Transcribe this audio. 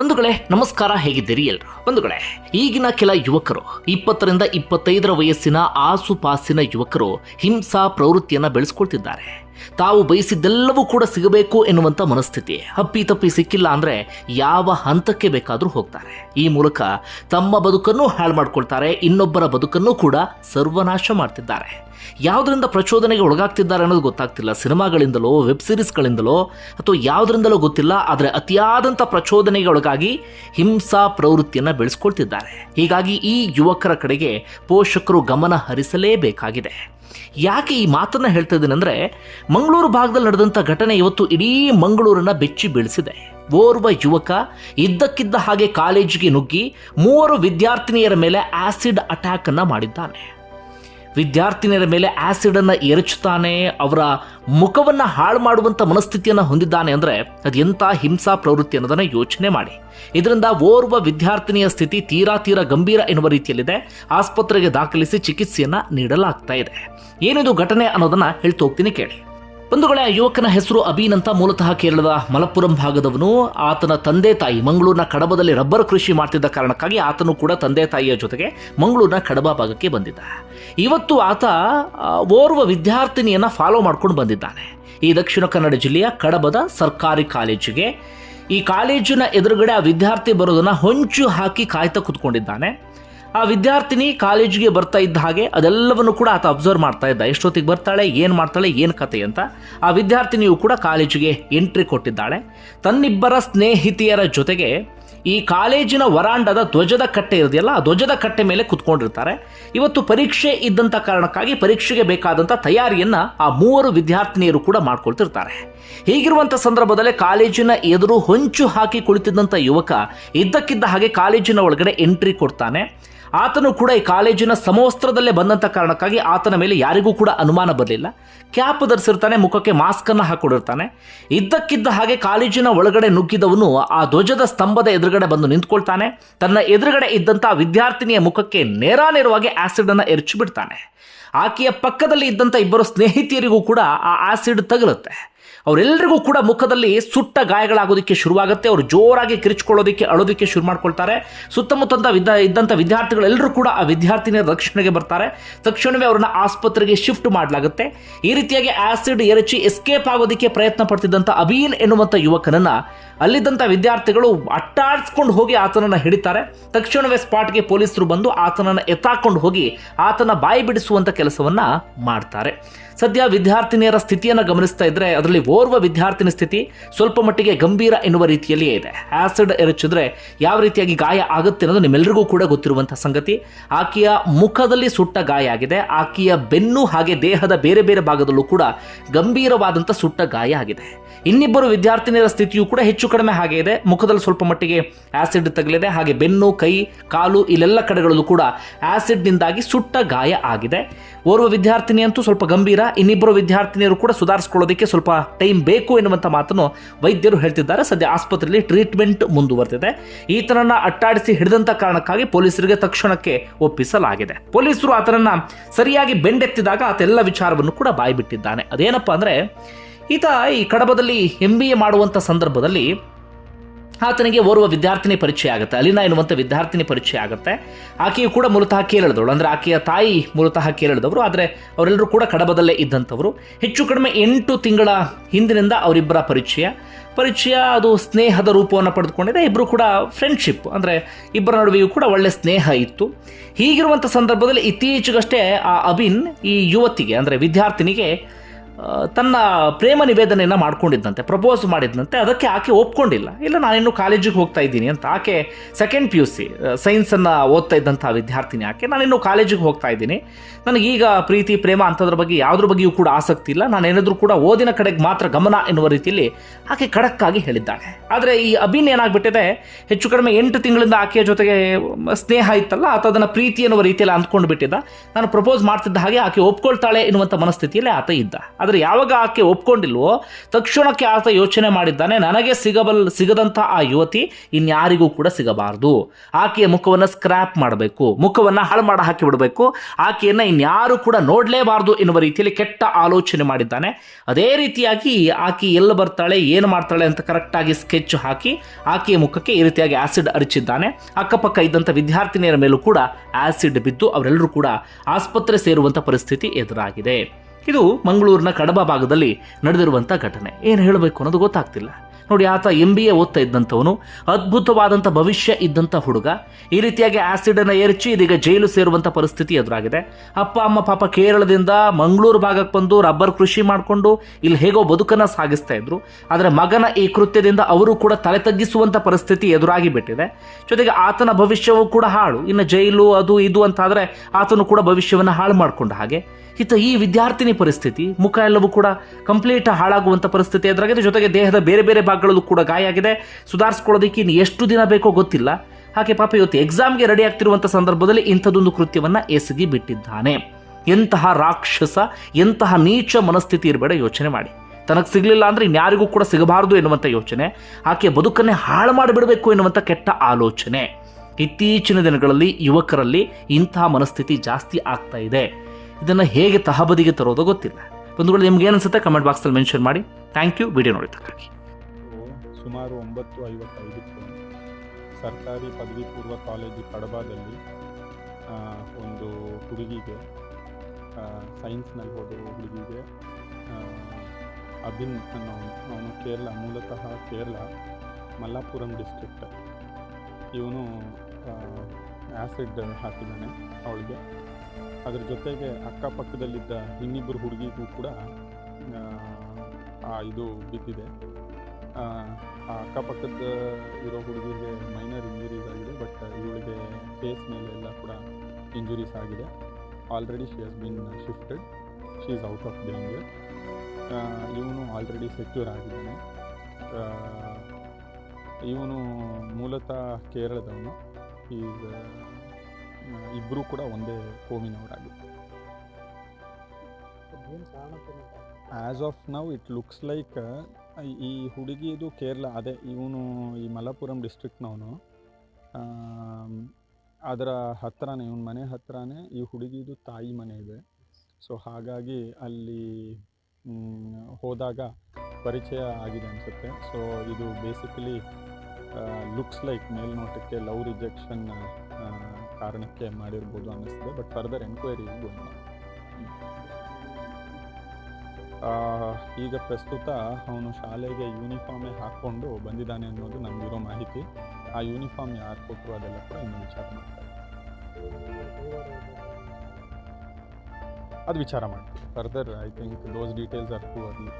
ಬಂಧುಗಳೇ, ನಮಸ್ಕಾರ ಹೇಗಿದ್ದೀರಿ ಎಲ್ರು? ಬಂಧುಗಳೇ, ಈಗಿನ ಕೆಲ ಯುವಕರು, ಇಪ್ಪತ್ತರಿಂದ ಇಪ್ಪತ್ತೈದರ ವಯಸ್ಸಿನ ಆಸುಪಾಸಿನ ಯುವಕರು ಹಿಂಸಾ ಪ್ರವೃತ್ತಿಯನ್ನು ಬೆಳೆಸ್ಕೊಳ್ತಿದ್ದಾರೆ. ತಾವು ಬಯಸಿದ್ದೆಲ್ಲವೂ ಕೂಡ ಸಿಗಬೇಕು ಎನ್ನುವಂಥ ಮನಸ್ಥಿತಿ. ಅಪ್ಪಿ ತಪ್ಪಿ ಸಿಕ್ಕಿಲ್ಲ ಅಂದರೆ ಯಾವ ಹಂತಕ್ಕೆ ಬೇಕಾದರೂ ಹೋಗ್ತಾರೆ. ಈ ಮೂಲಕ ತಮ್ಮ ಬದುಕನ್ನು ಹಾಳು ಮಾಡ್ಕೊಳ್ತಾರೆ, ಇನ್ನೊಬ್ಬರ ಬದುಕನ್ನು ಕೂಡ ಸರ್ವನಾಶ ಮಾಡ್ತಿದ್ದಾರೆ. ಯಾವುದರಿಂದ ಪ್ರಚೋದನೆಗೆ ಒಳಗಾಗ್ತಿದ್ದಾರೆ ಅನ್ನೋದು ಗೊತ್ತಾಗ್ತಿಲ್ಲ. ಸಿನಿಮಾಗಳಿಂದಲೋ, ವೆಬ್ ಸೀರೀಸ್ಗಳಿಂದಲೋ, ಅಥವಾ ಯಾವುದರಿಂದಲೋ ಗೊತ್ತಿಲ್ಲ, ಆದರೆ ಅತಿಯಾದಂಥ ಪ್ರಚೋದನೆಗೆ ಒಳಗಾಗಿ ಹಿಂಸಾ ಪ್ರವೃತ್ತಿಯನ್ನು ಬೆಳೆಸ್ಕೊಳ್ತಿದ್ದಾರೆ. ಹೀಗಾಗಿ ಈ ಯುವಕರ ಕಡೆಗೆ ಪೋಷಕರು ಗಮನ ಹರಿಸಲೇಬೇಕಾಗಿದೆ. ಯಾಕೆ ಈ ಮಾತನ್ನು ಹೇಳ್ತಾ ಇದ್ದೀನಿ ಅಂದರೆ, ಮಂಗಳೂರು ಭಾಗದಲ್ಲಿ ನಡೆದಂಥ ಘಟನೆ ಇವತ್ತು ಇಡೀ ಮಂಗಳೂರನ್ನು ಬೆಚ್ಚಿ ಬೀಳಿಸಿದೆ. ಓರ್ವ ಯುವಕ ಇದ್ದಕ್ಕಿದ್ದ ಹಾಗೆ ಕಾಲೇಜಿಗೆ ನುಗ್ಗಿ ಮೂವರು ವಿದ್ಯಾರ್ಥಿನಿಯರ ಮೇಲೆ ಆಸಿಡ್ ಅಟ್ಯಾಕನ್ನು ಮಾಡಿದ್ದಾನೆ. ವಿದ್ಯಾರ್ಥಿನಿಯರ ಮೇಲೆ ಆಸಿಡ್ ಅನ್ನ ಎರಚುತ್ತಾನೆ, ಅವರ ಮುಖವನ್ನ ಹಾಳು ಮಾಡುವಂತ ಮನಸ್ಥಿತಿಯನ್ನ ಹೊಂದಿದ್ದಾನೆ ಅಂದ್ರೆ ಅದು ಎಂಥ ಹಿಂಸಾ ಪ್ರವೃತ್ತಿ ಅನ್ನೋದನ್ನ ಯೋಚನೆ ಮಾಡಿ. ಇದರಿಂದ ಓರ್ವ ವಿದ್ಯಾರ್ಥಿನಿಯ ಸ್ಥಿತಿ ತೀರಾ ತೀರಾ ಗಂಭೀರ ಎನ್ನುವ ರೀತಿಯಲ್ಲಿದೆ. ಆಸ್ಪತ್ರೆಗೆ ದಾಖಲಿಸಿ ಚಿಕಿತ್ಸೆಯನ್ನ ನೀಡಲಾಗ್ತಾ ಇದೆ. ಏನಿದು ಘಟನೆ ಅನ್ನೋದನ್ನ ಹೇಳ್ತೋಗ್ತೀನಿ ಕೇಳಿ. ಬಂಧುಗಳೇ ಯುವಕನ ಹೆಸರು ಅಬೀನ್ ಮೂಲತಃ ಕೇರಳದ ಮಲಪ್ಪುರಂ ಭಾಗದವನು. ಆತನ ತಂದೆ ತಾಯಿ ಮಂಗಳೂರಿನ ಕಡಬದಲ್ಲಿ ರಬ್ಬರ್ ಕೃಷಿ ಮಾಡ್ತಿದ್ದ ಕಾರಣಕ್ಕಾಗಿ ಆತನು ಕೂಡ ತಂದೆ ತಾಯಿಯ ಜೊತೆಗೆ ಮಂಗಳೂರಿನ ಕಡಬ ಭಾಗಕ್ಕೆ ಬಂದಿದ್ದ. ಇವತ್ತು ಆತ ಓರ್ವ ವಿದ್ಯಾರ್ಥಿನಿಯನ್ನ ಫಾಲೋ ಮಾಡ್ಕೊಂಡು ಬಂದಿದ್ದಾನೆ. ಈ ದಕ್ಷಿಣ ಕನ್ನಡ ಜಿಲ್ಲೆಯ ಕಡಬದ ಸರ್ಕಾರಿ ಕಾಲೇಜಿಗೆ. ಈ ಕಾಲೇಜಿನ ಎದುರುಗಡೆ ಆ ವಿದ್ಯಾರ್ಥಿ ಬರೋದನ್ನ ಹೊಂಚು ಹಾಕಿ ಕಾಯ್ತಾ ಕುತ್ಕೊಂಡಿದ್ದಾನೆ. ಆ ವಿದ್ಯಾರ್ಥಿನಿ ಕಾಲೇಜಿಗೆ ಬರ್ತಾ ಇದ್ದ ಹಾಗೆ ಅದೆಲ್ಲವನ್ನು ಕೂಡ ಆತ ಅಬ್ಸರ್ವ್ ಮಾಡ್ತಾ ಇದ್ದ. ಎಷ್ಟೊತ್ತಿಗೆ ಬರ್ತಾಳೆ, ಏನು ಮಾಡ್ತಾಳೆ, ಏನು ಕತೆ ಅಂತ. ಆ ವಿದ್ಯಾರ್ಥಿನಿಯು ಕೂಡ ಕಾಲೇಜಿಗೆ ಎಂಟ್ರಿ ಕೊಟ್ಟಿದ್ದಾಳೆ. ತನ್ನಿಬ್ಬರ ಸ್ನೇಹಿತೆಯರ ಜೊತೆಗೆ ಈ ಕಾಲೇಜಿನ ವರಾಂಡದ ಧ್ವಜದ ಕಟ್ಟೆ ಇರೋದಿಲ್ಲ ಆ ಧ್ವಜದ ಕಟ್ಟೆ ಮೇಲೆ ಕುತ್ಕೊಂಡಿರ್ತಾರೆ. ಇವತ್ತು ಪರೀಕ್ಷೆ ಇದ್ದಂಥ ಕಾರಣಕ್ಕಾಗಿ ಪರೀಕ್ಷೆಗೆ ಬೇಕಾದಂಥ ತಯಾರಿಯನ್ನ ಆ ಮೂವರು ವಿದ್ಯಾರ್ಥಿನಿಯರು ಕೂಡ ಮಾಡ್ಕೊಳ್ತಿರ್ತಾರೆ. ಹೀಗಿರುವಂಥ ಸಂದರ್ಭದಲ್ಲೇ ಕಾಲೇಜಿನ ಎದುರು ಹೊಂಚು ಹಾಕಿ ಕುಳಿತಿದ್ದಂಥ ಯುವಕ ಇದ್ದಕ್ಕಿದ್ದ ಹಾಗೆ ಕಾಲೇಜಿನ ಒಳಗಡೆ ಎಂಟ್ರಿ ಕೊಡ್ತಾನೆ. ಆತನು ಕೂಡ ಈ ಕಾಲೇಜಿನ ಸಮವಸ್ತ್ರದಲ್ಲೇ ಬಂದಂಥ ಕಾರಣಕ್ಕಾಗಿ ಆತನ ಮೇಲೆ ಯಾರಿಗೂ ಕೂಡ ಅನುಮಾನ ಬರಲಿಲ್ಲ. ಕ್ಯಾಪ್ ಧರಿಸಿರ್ತಾನೆ, ಮುಖಕ್ಕೆ ಮಾಸ್ಕನ್ನು ಹಾಕೊಂಡಿರ್ತಾನೆ. ಇದ್ದಕ್ಕಿದ್ದ ಹಾಗೆ ಕಾಲೇಜಿನ ಒಳಗಡೆ ನುಗ್ಗಿದವನು ಆ ಧ್ವಜದ ಸ್ತಂಭದ ಎದುರುಗಡೆ ಬಂದು ನಿಂತ್ಕೊಳ್ತಾನೆ. ತನ್ನ ಎದುರುಗಡೆ ಇದ್ದಂಥ ವಿದ್ಯಾರ್ಥಿನಿಯ ಮುಖಕ್ಕೆ ನೇರಾನೇರವಾಗಿ ಆಸಿಡ್ ಆ್ಯಸಿಡನ್ನು ಎರಚಿ ಬಿಡ್ತಾನೆ ಆಕೆಯ ಪಕ್ಕದಲ್ಲಿ ಇದ್ದಂಥ ಇಬ್ಬರು ಸ್ನೇಹಿತಿಯರಿಗೂ ಕೂಡ ಆ ಆಸಿಡ್ ತಗಲುತ್ತೆ. ಅವರೆಲ್ಲರಿಗೂ ಕೂಡ ಮುಖದಲ್ಲಿ ಸುಟ್ಟ ಗಾಯಗಳಾಗೋದಕ್ಕೆ ಶುರುವಾಗುತ್ತೆ. ಅವರು ಜೋರಾಗಿ ಕಿರಿಚ್ಕೊಳ್ಳೋದಕ್ಕೆ, ಅಳೋದಕ್ಕೆ ಶುರು ಮಾಡ್ಕೊಳ್ತಾರೆ. ಸುತ್ತಮುತ್ತ ವಿದ್ಯ ಇದ್ದಂಥ ವಿದ್ಯಾರ್ಥಿಗಳೆಲ್ಲರೂ ಕೂಡ ಆ ವಿದ್ಯಾರ್ಥಿನಿಯ ರಕ್ಷಣೆಗೆ ಬರ್ತಾರೆ. ತಕ್ಷಣವೇ ಅವರನ್ನ ಆಸ್ಪತ್ರೆಗೆ ಶಿಫ್ಟ್ ಮಾಡಲಾಗುತ್ತೆ. ಈ ರೀತಿಯಾಗಿ ಆಸಿಡ್ ಎರಚಿ ಎಸ್ಕೇಪ್ ಆಗೋದಕ್ಕೆ ಪ್ರಯತ್ನ ಪಡ್ತಿದ್ದಂಥ ಅಬೀನ್ ಎನ್ನುವಂಥ ಯುವಕನನ್ನ ಅಲ್ಲಿದ್ದಂಥ ವಿದ್ಯಾರ್ಥಿಗಳು ಅಟ್ಟಾಡಿಸ್ಕೊಂಡು ಹೋಗಿ ಆತನನ್ನು ಹಿಡಿತಾರೆ. ತಕ್ಷಣವೇ ಸ್ಪಾಟ್ಗೆ ಪೊಲೀಸರು ಬಂದು ಆತನನ್ನು ಎತ್ತಾಕೊಂಡು ಹೋಗಿ ಆತನ ಬಾಯಿ ಬಿಡಿಸುವಂಥ ಕೆಲಸವನ್ನು ಮಾಡ್ತಾರೆ. ಸದ್ಯ ವಿದ್ಯಾರ್ಥಿನಿಯರ ಸ್ಥಿತಿಯನ್ನು ಗಮನಿಸ್ತಾ ಇದ್ದರೆ ಅದರಲ್ಲಿ ಓರ್ವ ವಿದ್ಯಾರ್ಥಿನಿ ಸ್ಥಿತಿ ಸ್ವಲ್ಪ ಮಟ್ಟಿಗೆ ಗಂಭೀರ ಎನ್ನುವ ರೀತಿಯಲ್ಲಿಯೇ ಇದೆ. ಆ್ಯಸಿಡ್ ಎರಚಿದ್ರೆ ಯಾವ ರೀತಿಯಾಗಿ ಗಾಯ ಆಗುತ್ತೆ ಅನ್ನೋದು ನಿಮ್ಮೆಲ್ಲರಿಗೂ ಕೂಡ ಗೊತ್ತಿರುವಂಥ ಸಂಗತಿ. ಆಕೆಯ ಮುಖದಲ್ಲಿ ಸುಟ್ಟ ಗಾಯ ಆಗಿದೆ. ಆಕೆಯ ಬೆನ್ನು ಹಾಗೆ ದೇಹದ ಬೇರೆ ಬೇರೆ ಭಾಗದಲ್ಲೂ ಕೂಡ ಗಂಭೀರವಾದಂಥ ಸುಟ್ಟ ಗಾಯ ಆಗಿದೆ. ಇನ್ನಿಬ್ಬರು ವಿದ್ಯಾರ್ಥಿನಿಯರ ಸ್ಥಿತಿಯು ಕೂಡ ಹೆಚ್ಚು ಕಡಿಮೆ ಹಾಗೆ ಇದೆ. ಮುಖದಲ್ಲಿ ಸ್ವಲ್ಪ ಮಟ್ಟಿಗೆ ಆಸಿಡ್ ತಗಲಿದೆ. ಹಾಗೆ ಬೆನ್ನು, ಕೈ, ಕಾಲು ಇಲ್ಲೆಲ್ಲ ಕಡೆಗಳಲ್ಲೂ ಕೂಡ ಆಸಿಡ್ನಿಂದಾಗಿ ಸುಟ್ಟ ಗಾಯ ಆಗಿದೆ. ಓರ್ವ ವಿದ್ಯಾರ್ಥಿನಿಯಂತೂ ಸ್ವಲ್ಪ ಗಂಭೀರ. ಇನ್ನಿಬ್ಬರು ವಿದ್ಯಾರ್ಥಿನಿಯರು ಕೂಡ ಸುಧಾರಿಸ್ಕೊಳ್ಳೋದಕ್ಕೆ ಸ್ವಲ್ಪ ಟೈಮ್ ಬೇಕು ಎನ್ನುವಂಥ ಮಾತನ್ನು ವೈದ್ಯರು ಹೇಳ್ತಿದ್ದಾರೆ. ಸದ್ಯ ಆಸ್ಪತ್ರೆಯಲ್ಲಿ ಟ್ರೀಟ್ಮೆಂಟ್ ಮುಂದುವರೆದಿದೆ. ಈತನನ್ನ ಅಟ್ಟಾಡಿಸಿ ಹಿಡಿದಂಥ ಕಾರಣಕ್ಕಾಗಿ ಪೊಲೀಸರಿಗೆ ತಕ್ಷಣಕ್ಕೆ ಒಪ್ಪಿಸಲಾಗಿದೆ. ಪೊಲೀಸರು ಆತನನ್ನ ಸರಿಯಾಗಿ ಬೆಂಡೆತ್ತಿದಾಗ ಆತೆಲ್ಲ ವಿಚಾರವನ್ನು ಕೂಡ ಬಾಯ್ಬಿಟ್ಟಿದ್ದಾನೆ. ಅದೇನಪ್ಪ ಅಂದ್ರೆ ಈತ ಈ ಕಡಬದಲ್ಲಿ ಎಂ ಬಿ ಎ ಮಾಡುವಂಥ ಸಂದರ್ಭದಲ್ಲಿ ಆತನಿಗೆ ಓರ್ವ ವಿದ್ಯಾರ್ಥಿನಿ ಪರಿಚಯ ಆಗುತ್ತೆ. ಅಲಿನಾ ಎನ್ನುವಂಥ ವಿದ್ಯಾರ್ಥಿನಿ ಪರಿಚಯ ಆಗುತ್ತೆ. ಆಕೆಯು ಕೂಡ ಮೂಲತಃ ಕೇರಳದವಳು. ಅಂದರೆ ಆಕೆಯ ತಾಯಿ ಮೂಲತಃ ಕೇರಳದವರು. ಆದರೆ ಅವರೆಲ್ಲರೂ ಕೂಡ ಕಡಬದಲ್ಲೇ ಇದ್ದಂಥವರು. ಹೆಚ್ಚು ಕಡಿಮೆ ಎಂಟು ತಿಂಗಳ ಹಿಂದಿನಿಂದ ಅವರಿಬ್ಬರ ಪರಿಚಯ. ಪರಿಚಯ ಅದು ಸ್ನೇಹದ ರೂಪವನ್ನು ಪಡೆದುಕೊಂಡಿದೆ. ಇಬ್ಬರು ಕೂಡ ಫ್ರೆಂಡ್ಶಿಪ್ ಅಂದರೆ ಇಬ್ಬರ ನಡುವೆಯೂ ಕೂಡ ಒಳ್ಳೆ ಸ್ನೇಹ ಇತ್ತು. ಹೀಗಿರುವಂಥ ಸಂದರ್ಭದಲ್ಲಿ ಇತ್ತೀಚೆಗಷ್ಟೇ ಆ ಅಭಿನ್ ಈ ಯುವತಿಗೆ, ಅಂದರೆ ವಿದ್ಯಾರ್ಥಿನಿಗೆ ತನ್ನ ಪ್ರೇಮ ನಿವೇದನೆಯನ್ನು ಮಾಡ್ಕೊಂಡಿದ್ದಂತೆ ಪ್ರಪೋಸ್ ಮಾಡಿದ್ದಂತೆ ಅದಕ್ಕೆ ಆಕೆ ಒಪ್ಕೊಂಡಿಲ್ಲ. ಇಲ್ಲ, ನಾನಿನ್ನು ಕಾಲೇಜಿಗೆ ಹೋಗ್ತಾ ಇದ್ದೀನಿ ಅಂತ. ಆಕೆ ಸೆಕೆಂಡ್ ಪಿ ಯು ಸಿ ಸೈನ್ಸನ್ನು ಓದ್ತಾ ಇದ್ದಂಥ ವಿದ್ಯಾರ್ಥಿನಿ ಆಕೆ. ನಾನಿನ್ನು ಕಾಲೇಜಿಗೆ ಹೋಗ್ತಾ ಇದ್ದೀನಿ. ನನಗೀಗ ಪ್ರೀತಿ, ಪ್ರೇಮ ಅಂಥದ್ರ ಬಗ್ಗೆ ಯಾವುದ್ರ ಬಗ್ಗೆಯೂ ಕೂಡ ಆಸಕ್ತಿ ಇಲ್ಲ. ನಾನು ಏನಾದರೂ ಕೂಡ ಓದಿನ ಕಡೆಗೆ ಮಾತ್ರ ಗಮನ ಎನ್ನುವ ರೀತಿಯಲ್ಲಿ ಆಕೆ ಖಡಕ್ಕಾಗಿ ಹೇಳಿದ್ದಾಳೆ. ಆದರೆ ಈ ಅಭಿನ್ ಏನಾಗ್ಬಿಟ್ಟಿದೆ, ಹೆಚ್ಚು ಕಡಿಮೆ ಎಂಟು ತಿಂಗಳಿಂದ ಆಕೆಯ ಜೊತೆಗೆ ಸ್ನೇಹ ಇತ್ತಲ್ಲ, ಆತ ಅದನ್ನು ಪ್ರೀತಿ ಎನ್ನುವ ರೀತಿಯಲ್ಲಿ ಅಂದ್ಕೊಂಡು ಬಿಟ್ಟಿದ್ದ ನಾನು ಪ್ರಪೋಸ್ ಮಾಡ್ತಿದ್ದ ಹಾಗೆ ಆಕೆ ಒಪ್ಕೊಳ್ತಾಳೆ ಎನ್ನುವಂಥ ಮನಸ್ಥಿತಿಯಲ್ಲಿ ಆತ ಇದ್ದ. ಆದರೆ ಯಾವಾಗ ಆಕೆ ಒಪ್ಕೊಂಡಿಲ್ವೋ, ತಕ್ಷಣಕ್ಕೆ ಆತ ಯೋಚನೆ ಮಾಡಿದ್ದಾನೆ, ನನಗೆ ಸಿಗಬಲ್ ಸಿಗದಂಥ ಆ ಯುವತಿ ಇನ್ಯಾರಿಗೂ ಕೂಡ ಸಿಗಬಾರದು. ಆಕೆಯ ಮುಖವನ್ನು ಸ್ಕ್ರ್ಯಾಪ್ ಮಾಡಬೇಕು, ಮುಖವನ್ನು ಹಾಳು ಮಾಡಿ ಹಾಕಿಬಿಡಬೇಕು ಆಕೆಯನ್ನು ಇನ್ಯಾರು ಕೂಡ ನೋಡಲೇಬಾರದು ಎನ್ನುವ ರೀತಿಯಲ್ಲಿ ಕೆಟ್ಟ ಆಲೋಚನೆ ಮಾಡಿದ್ದಾನೆ. ಅದೇ ರೀತಿಯಾಗಿ ಆಕೆ ಎಲ್ಲಿ ಬರ್ತಾಳೆ, ಏನು ಮಾಡ್ತಾಳೆ ಅಂತ ಕರೆಕ್ಟಾಗಿ ಸ್ಕೆಚ್ ಹಾಕಿ ಆಕೆಯ ಮುಖಕ್ಕೆ ಈ ರೀತಿಯಾಗಿ ಆಸಿಡ್ ಅರಿಚಿದ್ದಾನೆ ಅಕ್ಕಪಕ್ಕ ಇದ್ದಂಥ ವಿದ್ಯಾರ್ಥಿನಿಯರ ಮೇಲೂ ಕೂಡ ಆಸಿಡ್ ಬಿದ್ದು ಅವರೆಲ್ಲರೂ ಕೂಡ ಆಸ್ಪತ್ರೆ ಸೇರುವಂಥ ಪರಿಸ್ಥಿತಿ ಎದುರಾಗಿದೆ. ಇದು ಮಂಗಳೂರಿನ ಕಡಬ ಭಾಗದಲ್ಲಿ ನಡೆದಿರುವಂಥ ಘಟನೆ. ಏನು ಹೇಳಬೇಕು ಅನ್ನೋದು ಗೊತ್ತಾಗ್ತಿಲ್ಲ. ನೋಡಿ, ಆತ ಎಂ ಬಿ ಎ ಓದ್ತಾ ಇದ್ದಂಥವನು, ಅದ್ಭುತವಾದಂಥ ಭವಿಷ್ಯ ಇದ್ದಂಥ ಹುಡುಗ. ಈ ರೀತಿಯಾಗಿ ಆಸಿಡನ್ನು ಎರಚಿ ಇದೀಗ ಜೈಲು ಸೇರುವಂಥ ಪರಿಸ್ಥಿತಿ ಎದುರಾಗಿದೆ. ಅಪ್ಪ, ಅಮ್ಮ, ಪಾಪ ಕೇರಳದಿಂದ ಮಂಗಳೂರು ಭಾಗಕ್ಕೆ ಬಂದು ರಬ್ಬರ್ ಕೃಷಿ ಮಾಡಿಕೊಂಡು ಇಲ್ಲಿ ಹೇಗೋ ಬದುಕನ್ನು ಸಾಗಿಸ್ತಾ ಇದ್ರು. ಆದರೆ ಮಗನ ಈ ಕೃತ್ಯದಿಂದ ಅವರು ಕೂಡ ತಲೆ ತಗ್ಗಿಸುವಂಥ ಪರಿಸ್ಥಿತಿ ಎದುರಾಗಿ ಬಿಟ್ಟಿದೆ. ಜೊತೆಗೆ ಆತನ ಭವಿಷ್ಯವೂ ಕೂಡ ಹಾಳು. ಇನ್ನು ಜೈಲು, ಅದು, ಇದು ಅಂತಾದರೆ ಆತನು ಕೂಡ ಭವಿಷ್ಯವನ್ನು ಹಾಳು ಮಾಡಿಕೊಂಡ ಹಾಗೆ. ಇತ್ತ ಈ ವಿದ್ಯಾರ್ಥಿನಿ ಪರಿಸ್ಥಿತಿ ಮುಖ ಎಲ್ಲವೂ ಕೂಡ ಕಂಪ್ಲೀಟ್ ಹಾಳಾಗುವಂಥ ಪರಿಸ್ಥಿತಿ ಎದುರಾಗಿದೆ. ಜೊತೆಗೆ ದೇಹದ ಬೇರೆ ಬೇರೆ ಭಾಗಗಳಲ್ಲೂ ಕೂಡ ಗಾಯ ಆಗಿದೆ. ಸುಧಾರಿಸ್ಕೊಳ್ಳೋದಕ್ಕೆ ಇನ್ನು ಎಷ್ಟು ದಿನ ಬೇಕೋ ಗೊತ್ತಿಲ್ಲ. ಹಾಗೆ ಪಾಪ ಇವತ್ತು ಎಕ್ಸಾಮ್ಗೆ ರೆಡಿ ಆಗ್ತಿರುವಂಥ ಸಂದರ್ಭದಲ್ಲಿ ಇಂಥದ್ದೊಂದು ಕೃತ್ಯವನ್ನು ಎಸಗಿ ಬಿಟ್ಟಿದ್ದಾನೆ. ಎಂತಹ ರಾಕ್ಷಸ, ಎಂತಹ ನೀಚ ಮನಸ್ಥಿತಿ ಇರಬೇಡ, ಯೋಚನೆ ಮಾಡಿ. ತನಗೆ ಸಿಗಲಿಲ್ಲ ಅಂದರೆ ಇನ್ಯಾರಿಗೂ ಕೂಡ ಸಿಗಬಾರದು ಎನ್ನುವಂಥ ಯೋಚನೆ. ಆಕೆ ಬದುಕನ್ನೇ ಹಾಳು ಮಾಡಿಬಿಡಬೇಕು ಎನ್ನುವಂಥ ಕೆಟ್ಟ ಆಲೋಚನೆ. ಇತ್ತೀಚಿನ ದಿನಗಳಲ್ಲಿ ಯುವಕರಲ್ಲಿ ಇಂತಹ ಮನಸ್ಥಿತಿ ಜಾಸ್ತಿ ಆಗ್ತಾ ಇದೆ. ಇದನ್ನು ಹೇಗೆ ತಹಬದಿಗೆ ತರೋದೋ ಗೊತ್ತಿಲ್ಲ. ಬಂಧುಗಳು, ನಿಮ್ಗೆ ಅನ್ಸುತ್ತೆ? ಕಮೆಂಟ್ ಬಾಕ್ಸಲ್ಲಿ ಮೆನ್ಷನ್ ಮಾಡಿ. ಥ್ಯಾಂಕ್ ಯು ವಿಡಿಯೋ ನೋಡಿದ್ದಕ್ಕಾಗಿ. ಸುಮಾರು ಒಂಬತ್ತು ಐವತ್ತೈದಕ್ಕೆ ಸರ್ಕಾರಿ ಪದವಿ ಪೂರ್ವ ಕಾಲೇಜು ಕಡಬಾದಲ್ಲಿ ಒಂದು ಹುಡುಗಿಗೆ ಸೈನ್ಸ್ನಲ್ಲಿ ಓದೋ ಹುಡುಗಿಗೆ ಅಭಿನ್ ಅನ್ನೋನು ಅವನು ಕೇರಳ, ಮೂಲತಃ ಕೇರಳ, ಮಲ್ಲಾಪುರಂ ಡಿಸ್ಟ್ರಿಕ್ಟ್ ಇವನು ಆ್ಯಸಿಡ್ ಹಾಕಿದ್ದಾನೆ ಅವಳಿಗೆ. ಅದ್ರ ಜೊತೆಗೆ ಅಕ್ಕಪಕ್ಕದಲ್ಲಿದ್ದ ಇನ್ನಿಬ್ಬರು ಹುಡುಗಿಗೂ ಕೂಡ ಇದು ಬಿದ್ದಿದೆ. ಅಕ್ಕಪಕ್ಕದ ಇರೋ ಹುಡುಗಿಗೆ ಮೈನರ್ ಇಂಜುರೀಸ್ ಆಗಿದೆ ಬಟ್ ಇವಳಿಗೆ ಫೇಸ್ ಮೇಲೆ ಎಲ್ಲ ಕೂಡ ಇಂಜುರೀಸ್ ಆಗಿದೆ. Already she has been shifted she is out of danger ಇವನು ಆಲ್ರೆಡಿ ಸೆಕ್ಯೂರ್ ಆಗಿದ್ದಾನೆ. ಇವನು ಮೂಲತಃ ಕೇರಳದವನು. ಈಗ ಇಬ್ಬರೂ ಕೂಡ ಒಂದೇ ಕೋಮಿನವರಾಗಿದ್ದಾರೆ as of now it looks like ಈ ಹುಡುಗಿದು ಕೇರಳ, ಅದೇ ಇವನು ಈ ಮಲಪುರಂ ಡಿಸ್ಟ್ರಿಕ್ಟ್ನವನು ಅದರ ಹತ್ತಿರನೇ ಇವನ ಮನೆ ಹತ್ತಿರನೇ ಈ ಹುಡುಗಿದು ತಾಯಿ ಮನೆ ಇದೆ. ಸೊ ಹಾಗಾಗಿ ಅಲ್ಲಿ ಹೋದಾಗ ಪರಿಚಯ ಆಗಿದೆ ಅನಿಸುತ್ತೆ. ಸೊ ಇದು ಬೇಸಿಕಲಿ ಲುಕ್ಸ್ ಲೈಕ್ ಮೇಲ್ನೋಟಕ್ಕೆ ಲವ್ ರಿಜೆಕ್ಷನ್ ಕಾರಣಕ್ಕೆ ಮಾಡಿರ್ಬೋದು ಅನ್ನಿಸ್ತದೆ. ಬಟ್ ಫರ್ದರ್ ಎನ್ಕ್ವೈರಿ ಈಗ ಪ್ರಸ್ತುತ ಅವನು ಶಾಲೆಗೆ ಯೂನಿಫಾರ್ಮೇ ಹಾಕ್ಕೊಂಡು ಬಂದಿದ್ದಾನೆ ಅನ್ನೋದು ನಮಗಿರೋ ಮಾಹಿತಿ. ಆ ಯೂನಿಫಾರ್ಮ್ ಯಾರು ಕೊಟ್ಟರು ಅದೆಲ್ಲ ಕೂಡ ಇನ್ನೂ ವಿಚಾರ ಮಾಡ್ತಾರೆ ಅದು ವಿಚಾರ ಮಾಡ್ತೀವಿ. Further I think those details too early